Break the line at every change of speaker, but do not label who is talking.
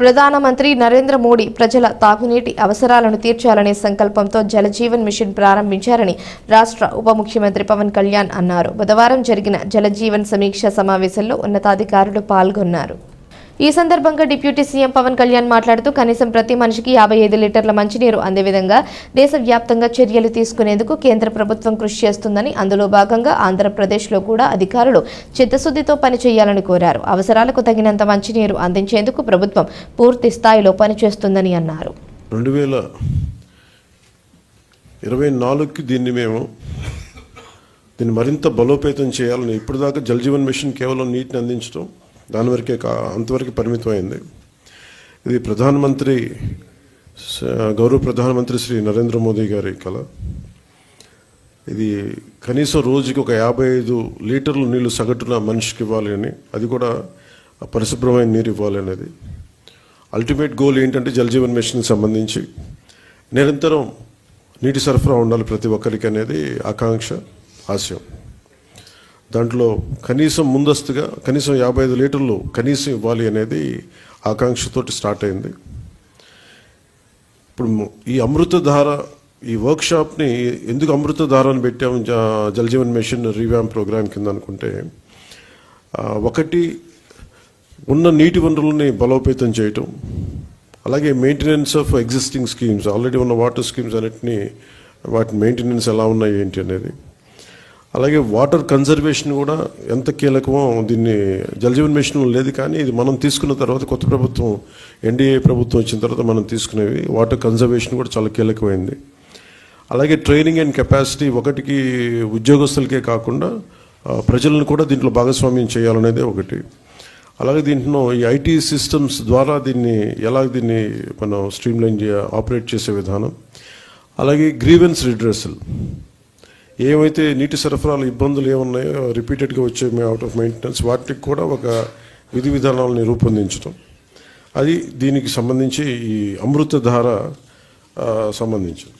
ప్రధానమంత్రి నరేంద్ర మోడీ ప్రజల తాగునీటి అవసరాలను తీర్చాలనే సంకల్పంతో జలజీవన్ మిషన్ ప్రారంభించారని రాష్ట్ర ఉప ముఖ్యమంత్రి పవన్ కళ్యాణ్ అన్నారు. బుధవారం జరిగిన జలజీవన్ సమీక్ష సమావేశంలో ఉన్నతాధికారులు పాల్గొన్నారు. ఈ సందర్భంగా డిప్యూటీ సీఎం పవన్ కళ్యాణ్ మాట్లాడుతూ కనీసం ప్రతి మనిషికి యాభై ఐదు లీటర్ల మంచినీరు అందే విధంగా దేశవ్యాప్తంగా చర్యలు తీసుకునేందుకు కేంద్ర ప్రభుత్వం కృషి చేస్తుందని అందులో భాగంగా ఆంధ్రప్రదేశ్లో కూడా అధికారులు చిత్తశుద్ధితో పనిచేయాలని కోరారు. అవసరాలకు తగినంత మంచినీరు అందించేందుకు ప్రభుత్వం పూర్తి స్థాయిలో పనిచేస్తుందని అన్నారు.
రెండు వేల ఇరవై నాలుగుకి దీన్ని మేము దీన్ని మరింత బలోపేతం చేయాలని ఇప్పటిదాకా జల్ జీవన్ మిషన్ కేవలం నీటిని అందించడం దాని వరకే కా అంతవరకు పరిమితమైంది. ఇది ప్రధానమంత్రి గౌరవ ప్రధానమంత్రి శ్రీ నరేంద్ర మోదీ గారి కళ. ఇది కనీసం రోజుకి ఒక యాభై ఐదు లీటర్లు నీళ్ళు సగటున మనిషికి ఇవ్వాలి అని అది కూడా పరిశుభ్రమైన నీరు ఇవ్వాలి అనేది. అల్టిమేట్ గోల్ ఏంటంటే జలజీవన్ మిషన్కి సంబంధించి నిరంతరం నీటి సరఫరా ఉండాలి ప్రతి ఒక్కరికి అనేది ఆకాంక్ష ఆశయం. దాంట్లో కనీసం ముందస్తుగా కనీసం యాభై ఐదు లీటర్లు కనీసం ఇవ్వాలి అనేది ఆకాంక్షతోటి స్టార్ట్ అయింది. ఇప్పుడు ఈ అమృతధార ఈ వర్క్షాప్ని ఎందుకు అమృతధారని పెట్టాము? జలజీవన్ మిషన్ రీవ్యామ్ ప్రోగ్రామ్ కింద అనుకుంటే ఒకటి ఉన్న నీటి వనరులని బలోపేతం చేయటం అలాగే maintenance of existing schemes already ఉన్న వాటర్ స్కీమ్స్ అన్నిటినీ వాటి మెయింటెనెన్స్ ఎలా ఉన్నాయి ఏంటి అనేది అలాగే వాటర్ కన్జర్వేషన్ కూడా ఎంత కీలకమో దీన్ని జలజీవన్ మిషన్ లేదు కానీ ఇది మనం తీసుకున్న తర్వాత కొత్త ప్రభుత్వం ఎన్డీఏ ప్రభుత్వం వచ్చిన తర్వాత మనం తీసుకునేవి. వాటర్ కన్జర్వేషన్ కూడా చాలా కీలకమైంది. అలాగే ట్రైనింగ్ అండ్ కెపాసిటీ ఒకటికి ఉద్యోగస్తులకే కాకుండా ప్రజలను కూడా దీంట్లో భాగస్వామ్యం చేయాలనేదే ఒకటి. అలాగే దీంట్లో ఈ ఐటీ సిస్టమ్స్ ద్వారా దీన్ని ఎలా దీన్ని మనం స్ట్రీమ్లైన్ ఆపరేట్ చేసే విధానం. అలాగే గ్రీవెన్స్ రిడ్రెసల్ ఏమైతే నీటి సరఫరాలు ఇబ్బందులు ఏమున్నాయో రిపీటెడ్గా వచ్చే అవుట్ ఆఫ్ మెయింటెనెన్స్ వాటికి కూడా ఒక విధి విధానాలని రూపొందించడం అది దీనికి సంబంధించి ఈ అమృతధార సంబంధించింది